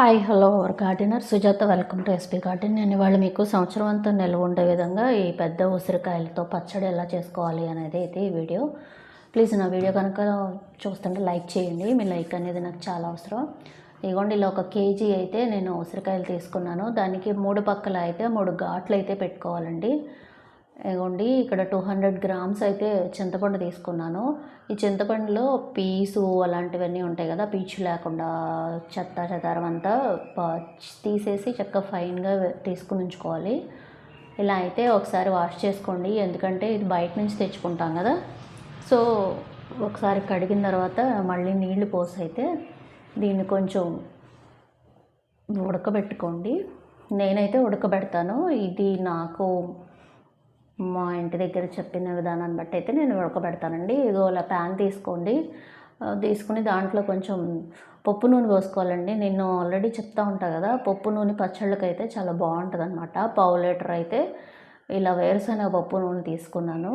Hi hello our gardener Sujatha. Welcome to SP garden. నేను ఇవాళ మీకు సంవత్సరం అంతా నిల్వ ఉండే విధంగా ఈ పెద్ద ఉసిరికాయలతో పచ్చడి ఎలా చేసుకోవాలి అనేది అయితే ఈ వీడియో. ప్లీజ్ నా వీడియో కనుక చూస్తుంటే లైక్ చేయండి. మీ లైక్ అనేది నాకు చాలా అవసరం. ఇదిగోండి ఇలా ఒక కేజీ అయితే నేను ఉసిరికాయలు తీసుకున్నాను. దానికి మూడు పక్కల అయితే మూడు ఘాట్లు అయితే పెట్టుకోవాలండి. ఇగోండి ఇక్కడ టూ హండ్రెడ్ గ్రామ్స్ అయితే చింతపండు తీసుకున్నాను. ఈ చింతపండులో పీసు అలాంటివన్నీ ఉంటాయి కదా పీచు లేకుండా చెత్త చెదారం అంతా తీసేసి చక్కగా ఫైన్గా తీసుకుని ఉంచుకోవాలి. ఇలా అయితే ఒకసారి వాష్ చేసుకోండి ఎందుకంటే ఇది బయట నుంచి తెచ్చుకుంటాం కదా. సో ఒకసారి కడిగిన తర్వాత మళ్ళీ నీళ్ళు పోసి అయితే దీన్ని కొంచెం ఉడకబెట్టుకోండి. నేనైతే ఉడకబెడతాను. ఇది నాకు మా ఇంటి దగ్గర చెప్పిన విధానాన్ని బట్టి అయితే నేను ఉడకబెడతానండి. ఇదిగో ఇలా ప్యాన్ తీసుకోండి. తీసుకుని దాంట్లో కొంచెం పప్పు నూనె పోసుకోవాలండి. నేను ఆల్రెడీ చెప్తా ఉంటా కదా పప్పు నూనె పచ్చళ్ళకి అయితే చాలా బాగుంటుంది అనమాట పావు లీటర్ అయితే ఇలా వేరుశనగ పప్పు నూనె తీసుకున్నాను.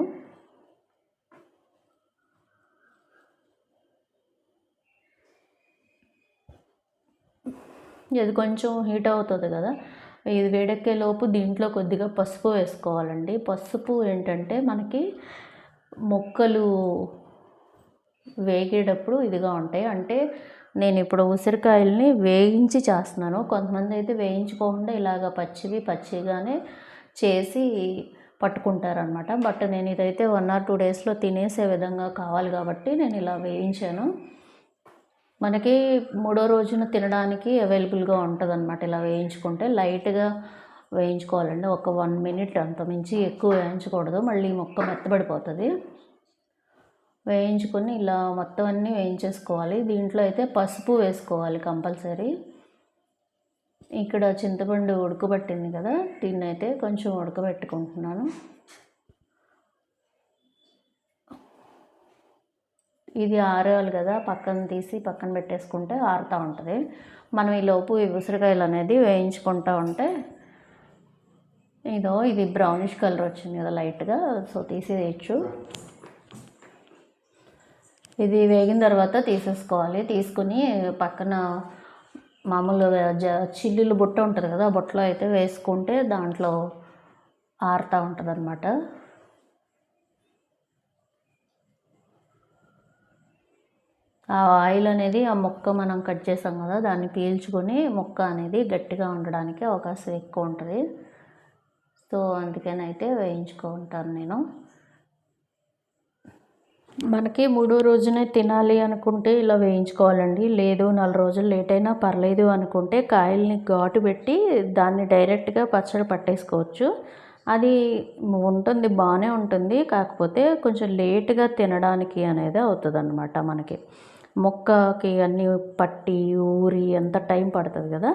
ఇది కొంచెం హీట్ అవుతుంది కదా ఇది వేడెక్కే లోపు దీంట్లో కొద్దిగా పసుపు వేసుకోవాలండి. పసుపు ఏంటంటే మనకి మొక్కలు వేగేటప్పుడు ఇదిగా ఉంటాయి. అంటే నేను ఇప్పుడు ఉసిరికాయల్ని వేయించి చేస్తున్నాను. కొంతమంది అయితే వేయించుకోకుండా ఇలాగ పచ్చివి పచ్చిగానే చేసి పట్టుకుంటారనమాట బట్ నేను ఇదైతే వన్ ఆర్ టూ డేస్లో తినేసే విధంగా కావాలి కాబట్టి నేను ఇలా వేయించాను. మనకి మూడో రోజున తినడానికి అవైలబుల్గా ఉంటుంది అనమాట ఇలా వేయించుకుంటే లైట్గా వేయించుకోవాలండి. ఒక వన్ మినిట్ అంత మించి ఎక్కువ వేయించకూడదు. మళ్ళీ మొక్క మెత్తబడిపోతుంది. వేయించుకొని ఇలా మొత్తం అన్నీ వేయించేసుకోవాలి. దీంట్లో అయితే పసుపు వేసుకోవాలి కంపల్సరీ. ఇక్కడ చింతపండు ఉడకబట్టింది కదా దీన్ని అయితే కొంచెం ఉడకబెట్టుకుంటున్నాను. ఇది ఆరేయాలి కదా పక్కన తీసి పక్కన పెట్టేసుకుంటే ఆరుతూ ఉంటుంది. మనం ఈ లోపు ఈ ఉసిరికాయలు అనేది వేయించుకుంటూ ఉంటే ఇదో ఇది బ్రౌనిష్ కలర్ వచ్చింది కదా లైట్గా సో తీసేయచ్చు. ఇది వేగిన తర్వాత తీసేసుకోవాలి. తీసుకుని పక్కన మామూలుగా జ చిల్లులు బుట్ట ఉంటుంది కదా ఆ బుట్టలో అయితే వేసుకుంటే దాంట్లో ఆరుతూ ఉంటుంది అనమాట ఆ ఆయిల్ అనేది ఆ మొక్క మనం కట్ చేసాం కదా దాన్ని పీల్చుకొని మొక్క అనేది గట్టిగా ఉండడానికి అవకాశం ఎక్కువ ఉంటుంది. సో అందుకనైతే వేయించుకుంటాను నేను. మనకి మూడో రోజునే తినాలి అనుకుంటే ఇలా వేయించుకోవాలండి. లేదు నాలుగు రోజులు లేట్ అయినా పర్లేదు అనుకుంటే కాయల్ని ఘాటు పెట్టి దాన్ని డైరెక్ట్గా పచ్చడి పట్టేసుకోవచ్చు. అది ఉంటుంది బాగానే ఉంటుంది. కాకపోతే కొంచెం లేట్గా తినడానికి అనేది అవుతుంది అనమాట మనకి. మొక్కకి అన్నీ పట్టి ఊరి అంత టైం పడుతుంది కదా?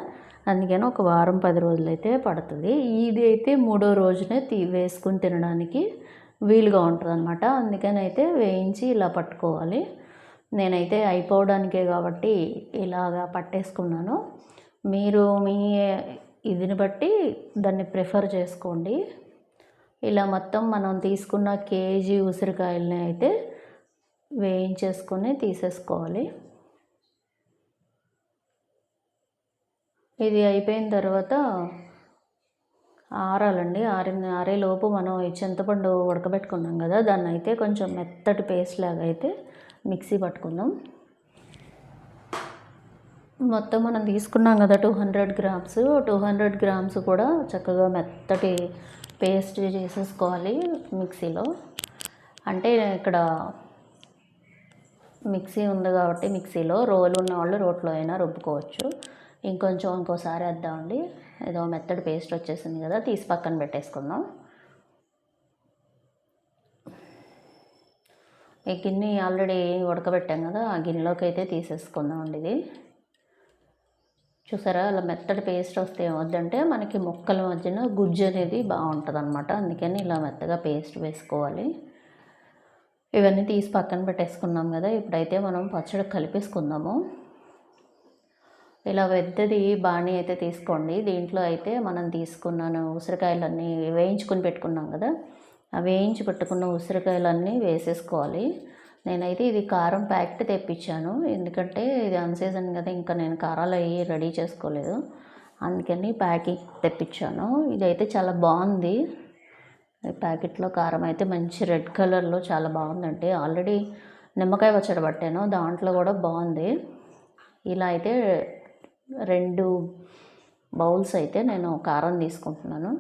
అందుకని ఒక వారం పది రోజులు అయితే పడుతుంది. ఇది అయితే మూడో రోజునే తీ వేసుకుని తినడానికి వీలుగా ఉంటుంది అనమాట అందుకని అయితే వేయించి ఇలా పట్టుకోవాలి. నేనైతే అయిపోవడానికే కాబట్టి ఇలాగా పట్టేసుకున్నాను. మీరు మీ ఇదిని బట్టి దాన్ని ప్రిఫర్ చేసుకోండి. ఇలా మొత్తం మనం తీసుకున్న కేజీ ఉసిరికాయలని అయితే వేయించేసుకొని తీసేసుకోవాలి. ఇది అయిపోయిన తర్వాత ఆరాలండి. ఆరిన ఆరేలోపు మనం ఈ చింతపండు ఉడకబెట్టుకున్నాం కదా దాన్ని అయితే కొంచెం మెత్తటి పేస్ట్ లాగా అయితే మిక్సీ పట్టుకుందాం. మొత్తం మనం తీసుకున్నాం కదా two hundred grams. Two hundred grams కూడా చక్కగా మెత్తటి పేస్ట్ చేసేసుకోవాలి మిక్సీలో. అంటే ఇక్కడ మిక్సీ ఉంది కాబట్టి మిక్సీలో రోలు ఉన్న వాళ్ళు రోట్లో అయినా రుబ్బుకోవచ్చు. ఇంకొంచెం ఇంకోసారి వేద్దామండి. ఏదో మెత్తడి పేస్ట్ వచ్చేసింది కదా తీసి పక్కన పెట్టేసుకుందాం. ఈ గిన్నె ఆల్రెడీ ఉడకబెట్టాం కదా ఆ గిన్నెలోకి అయితే తీసేసుకుందాం అండి ఇది. చూసారా అలా మెత్తటి పేస్ట్ వస్తే ఏమవుద్దంటే మనకి ముక్కల మధ్యన గుజ్జు అనేది బాగుంటుంది అనమాట అందుకని ఇలా మెత్తగా పేస్ట్ వేసుకోవాలి. ఇవన్నీ తీసి పక్కన పెట్టేసుకున్నాం కదా ఇప్పుడైతే మనం పచ్చడి కలిపేసుకుందాము. ఇలా పెద్దది బాణీ అయితే తీసుకోండి. దీంట్లో అయితే మనం తీసుకున్నాను ఉసిరికాయలన్నీ వేయించుకుని పెట్టుకున్నాం కదా ఆ వేయించి పెట్టుకున్న ఉసిరికాయలన్నీ వేసేసుకోవాలి. నేనైతే ఇది కారం ప్యాకెట్ తెప్పించాను. ఎందుకంటే ఇది అన్సీజన్ కదా ఇంకా నేను కారాలు అవి రెడీ చేసుకోలేదు. అందుకని ప్యాకెట్ తెప్పించాను. ఇదైతే చాలా బాగుంది. ప్యాకెట్లో కారం అయితే మంచి రెడ్ కలర్లో చాలా బాగుందండి. ఆల్రెడీ నిమ్మకాయ పచ్చడి పట్టాను దాంట్లో కూడా బాగుంది. ఇలా అయితే రెండు బౌల్స్ అయితే నేను కారం తీసుకుంటున్నాను.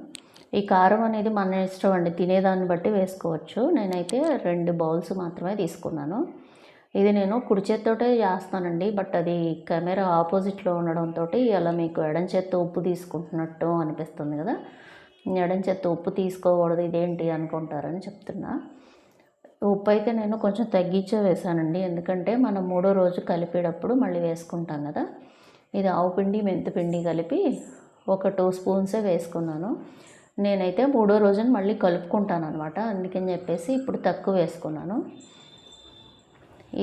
ఈ కారం అనేది మన ఇష్టం అండి తినేదాన్ని బట్టి వేసుకోవచ్చు. నేనైతే రెండు బౌల్స్ మాత్రమే తీసుకున్నాను. ఇది నేను కుడి చేత్తోటే చేస్తానండి బట్ అది కెమెరా ఆపోజిట్లో ఉండడంతో అలా మీకు ఎడం చేత్తో ఉప్పు తీసుకుంటున్నట్టు అనిపిస్తుంది కదా. ఎడం చేత ఉప్పు తీసుకోకూడదు ఇదేంటి అనుకుంటారని చెప్తున్నా. ఉప్పు అయితే నేను కొంచెం తగ్గించే వేసానండి. ఎందుకంటే మనం మూడో రోజు కలిపేటప్పుడు మళ్ళీ వేసుకుంటాం కదా. ఇది ఆవు పిండి మెంతిపిండి కలిపి ఒక టూ స్పూన్సే వేసుకున్నాను. నేనైతే మూడో రోజున మళ్ళీ కలుపుకుంటాను అనమాట అందుకని చెప్పేసి ఇప్పుడు తక్కువ వేసుకున్నాను.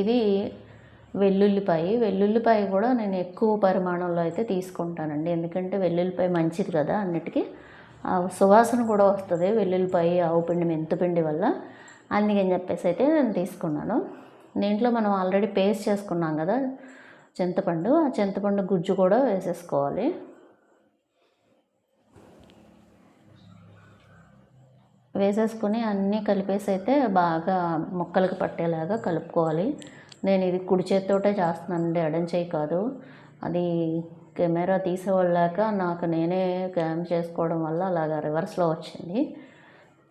ఇది వెల్లుల్లిపాయ. వెల్లుల్లిపాయ కూడా నేను ఎక్కువ పరిమాణంలో అయితే తీసుకుంటానండి. ఎందుకంటే వెల్లుల్లిపాయ మంచిది కదా అన్నిటికీ. సువాసన కూడా వస్తుంది వెల్లుల్లిపాయ ఆవు పిండి మెంతిపిండి వల్ల. అందుకని చెప్పేసి అయితే నేను తీసుకున్నాను. దీంట్లో మనం ఆల్రెడీ పేస్ట్ చేసుకున్నాం కదా చింతపండు. ఆ చింతపండు గుజ్జు కూడా వేసేసుకోవాలి. వేసేసుకుని అన్నీ కలిపేసి అయితే బాగా ముక్కలకు పట్టేలాగా కలుపుకోవాలి. నేను ఇది కుడి చేతితోటే చేస్తున్నానండి ఎడం చేయి కాదు. అది కెమెరా తీసేవాళ్ళాక నాకు నేనే క్యామ్ చేసుకోవడం వల్ల అలాగా రివర్స్లో వచ్చింది.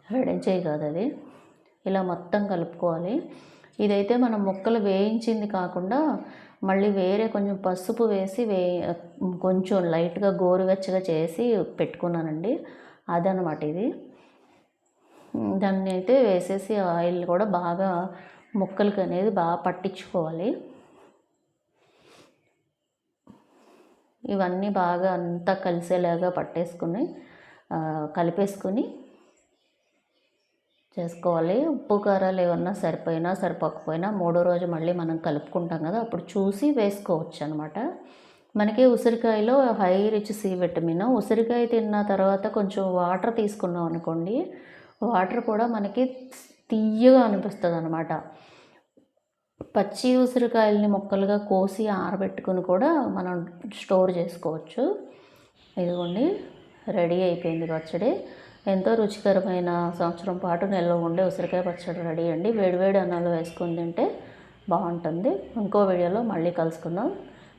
ఎడం కాదు అది. ఇలా మొత్తం కలుపుకోవాలి. ఇదైతే మనం ముక్కలు వేయించింది కాకుండా మళ్ళీ వేరే కొంచెం పసుపు వేసి వే కొంచెం లైట్గా గోరువెచ్చగా చేసి పెట్టుకున్నానండి. అదనమాట ఇది. దాన్ని అయితే వేసేసి ఆయిల్ కూడా బాగా ముక్కలకి అనేది బాగా పట్టించుకోవాలి. ఇవన్నీ బాగా అంతా కలిసేలాగా పట్టేసుకుని కలిపేసుకుని చేసుకోవాలి. ఉప్పు కారాలు ఏమన్నా సరిపోయినా సరిపోకపోయినా మూడో రోజు మళ్ళీ మనం కలుపుకుంటాం కదా అప్పుడు చూసి వేసుకోవచ్చు అనమాట మనకి ఉసిరికాయలో హై రిచ్ సి విటమిన్. ఉసిరికాయ తిన్న తర్వాత కొంచెం వాటర్ తీసుకున్నాం అనుకోండి వాటర్ కూడా మనకి తీయగా అనిపిస్తుంది అనమాట పచ్చి ఉసిరికాయలని ముక్కలుగా కోసి ఆరబెట్టుకుని కూడా మనం స్టోర్ చేసుకోవచ్చు. ఇదిగోండి రెడీ అయిపోయింది పచ్చడి. ఎంతో రుచికరమైన సంవత్సరం పాటు నిల్వ ఉండే ఉసిరికాయ పచ్చడి రెడీ అండి. వేడివేడి అన్నాలు వేసుకుని తింటే బాగుంటుంది. ఇంకో వీడియోలో మళ్ళీ కలుసుకుందాం.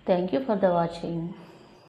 Thank you for the watching